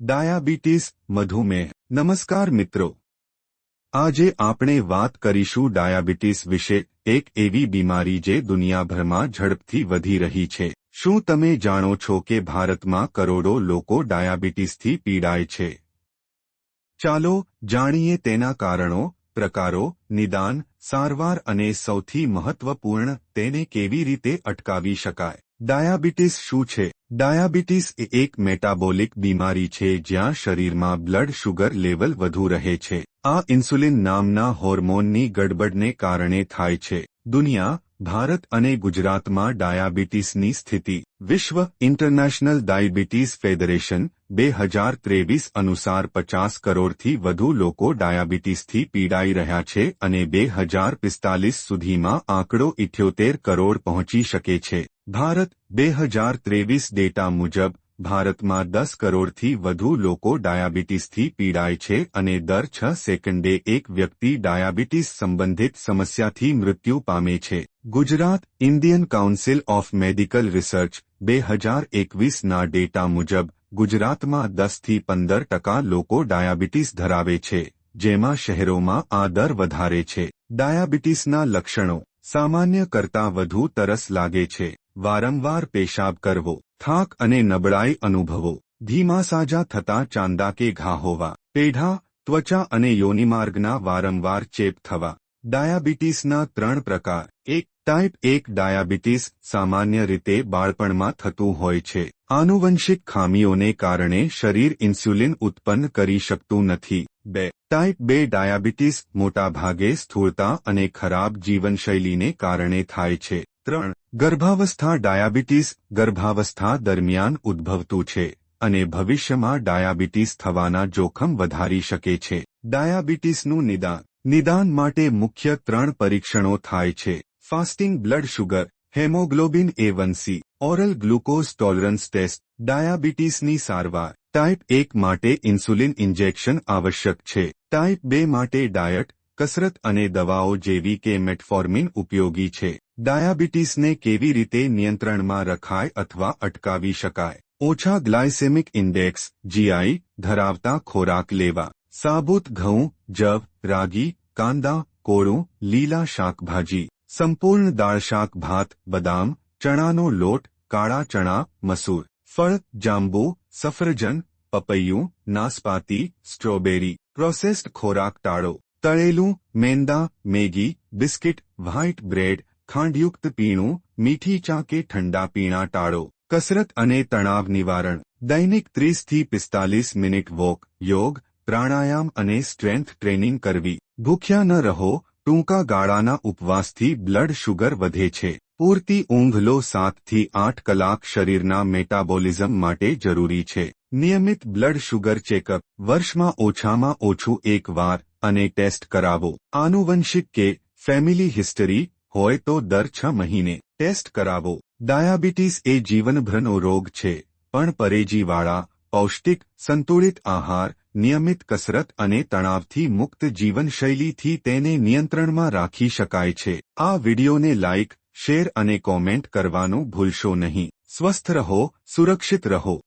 Diabetes મધુમેહ નમસ્કાર મિત્રો આજે આપણે વાત કરીશું ડાયાબિટીસ વિશે એક એવી બીમારી જે દુનિયાભરમાં ઝડપથી વધી રહી છે શું તમે જાણો છો કે ભારતમાં કરોડો લોકો ડાયાબિટીસથી પીડાય છે ચાલો જાણીએ તેના કારણો પ્રકારો નિદાન સારવાર અને સૌથી મહત્વપૂર્ણ તેને કેવી રીતે અટકાવી શકાય ડાયાબિટીસ શું છે? ડાયાબિટીસ એ એક મેટાબોલિક બીમારી છે જ્યાં શરીરમાં બ્લડ શુગર લેવલ વધુ રહે છે. આ ઇન્સ્યુલિન નામના હોર્મોનની ગડબડને કારણે થાય છે. દુનિયા, ભારત અને ગુજરાતમાં ડાયાબિટીસની સ્થિતિ. વિશ્વ ઇન્ટરનેશનલ ડાયાબિટીસ ફેડરેશન બે હજાર ત્રેવીસ અનુસાર પચાસ કરોડથી વધુ લોકો ડાયાબિટીસથી પીડાઈ રહ્યા છે અને બે હજાર પિસ્તાલીસ સુધીમાં આંકડો ઇઠ્યોતેર કરોડ પહોંચી શકે છે. ભારત, બે હજાર ત્રેવીસ ડેટા મુજબ, ભારતમાં દસ કરોડથી વધુ લોકો ડાયાબિટીસથી પીડાય છે અને દર છ સેકન્ડે એક વ્યક્તિ ડાયાબિટીસ સંબંધિત સમસ્યાથી મૃત્યુ પામે છે. Gujarat Indian council of medical research, બે હજાર એકવીસના ડેટા મુજબ ગુજરાતમાં દસથી પંદર ટકા લોકો ડાયાબિટીસ ધરાવે છે, જેમાં શહેરોમાં આ દર વધારે છે. ડાયાબિટીસના લક્ષણો, સામાન્ય કરતાં વધુ તરસ લાગે છે. વારંવાર પેશાબ કરવો, થાક અને નબળાઈ અનુભવો. ધીમા સાજા થતા ચાંદા કે ઘા હોવા. પેઢા, ત્વચા અને યોનિમાર્ગના વારંવાર ચેપ થવા. ડાયાબિટીસના ત્રણ પ્રકાર. એક, ટાઈપ એક ડાયાબિટીસ સામાન્ય રીતે બાળપણમાં થતું હોય છે. આનુવંશિક ખામીઓને કારણે શરીર ઇન્સ્યુલિન ઉત્પન્ન કરી શકતું નથી. બે, ટાઈપ બે ડાયાબિટીસ મોટાભાગે સ્થૂળતા અને ખરાબ જીવનશૈલીને કારણે થાય છે. ત્રણ, ગર્ભાવસ્થા ડાયાબિટીસ ગર્ભાવસ્થા દરમિયાન ઉદ્ભવતું છે અને ભવિષ્યમાં ડાયાબિટીસ થવાના જોખમ વધારી શકે છે. ડાયાબિટીસનું નિદાન. નિદાન માટે મુખ્ય ત્રણ પરીક્ષણો થાય છે. Fasting blood sugar, haemoglobin A one c oral glucose tolerance test, ડાયાબિટીસની સારવાર, ટાઈપ એક માટે ઇન્સ્યુલિન ઇન્જેક્શન આવશ્યક છે. ટાઈપ બે માટે ડાયટ, કસરત અને દવાઓ જેવી કે મેટફોર્મિન ઉપયોગી છે. ડાયાબિટીસને કેવી રીતે નિયંત્રણમાં રખાય અથવા અટકાવી શકાય? ઓછા ગ્લાયસેમિક ઇન્ડેક્સ, જીઆઈ, ધરાવતા ખોરાક લેવા. સાબુત ઘઉં, જવ, રાગી કાંદા કોળું લીલા શાકભાજી સંપૂર્ણ દાળ શાક ભાત બદામ ચણાનો લોટ કાળા ચણા મસૂર ફળ જાંબુ સફરજન પપૈયું નાસપાતી સ્ટ્રોબેરી પ્રોસેસ્ડ ખોરાક ટાળો તળેલું મેંદા મેગી બિસ્કિટ વ્હાઇટ બ્રેડ ખાંડયુક્ત પીણું મીઠી ચા કે ઠંડા પીણા ટાળો કસરત અને તણાવ નિવારણ દૈનિક ત્રીસથી પિસ્તાલીસ મિનિટ વોક યોગ પ્રાણાયામ અને સ્ટ્રેન્થ ટ્રેનિંગ કરવી ભૂખ્યા ન રહો, ટૂંકા ગાળાના ઉપવાસથી બ્લડ શુગર વધે છે. પૂરતી ઊંઘ લો સાતથી આઠ કલાક શરીરના મેટાબોલિઝમ માટે જરૂરી છે. નિયમિત બ્લડ શુગર ચેકઅપ, વર્ષમાં ઓછામાં ઓછું એક વાર, અને ટેસ્ટ કરાવો. આનુવંશિક કે ફેમિલી હિસ્ટરી હોય તો દર છ મહિને ટેસ્ટ કરાવો. ડાયાબિટીસ એ જીવનભરનો રોગ છે, પણ પરેજીવાળા, પૌષ્ટિક, સંતુલિત આહાર નિયમિત કસરત અને તણાવથી મુક્ત જીવનશૈલીથી તેને નિયંત્રણમાં રાખી શકાય છે. આ વિડિયોને લાઇક શેર અને કોમેન્ટ કરવાનું ભૂલશો નહીં. સ્વસ્થ રહો, સુરક્ષિત રહો.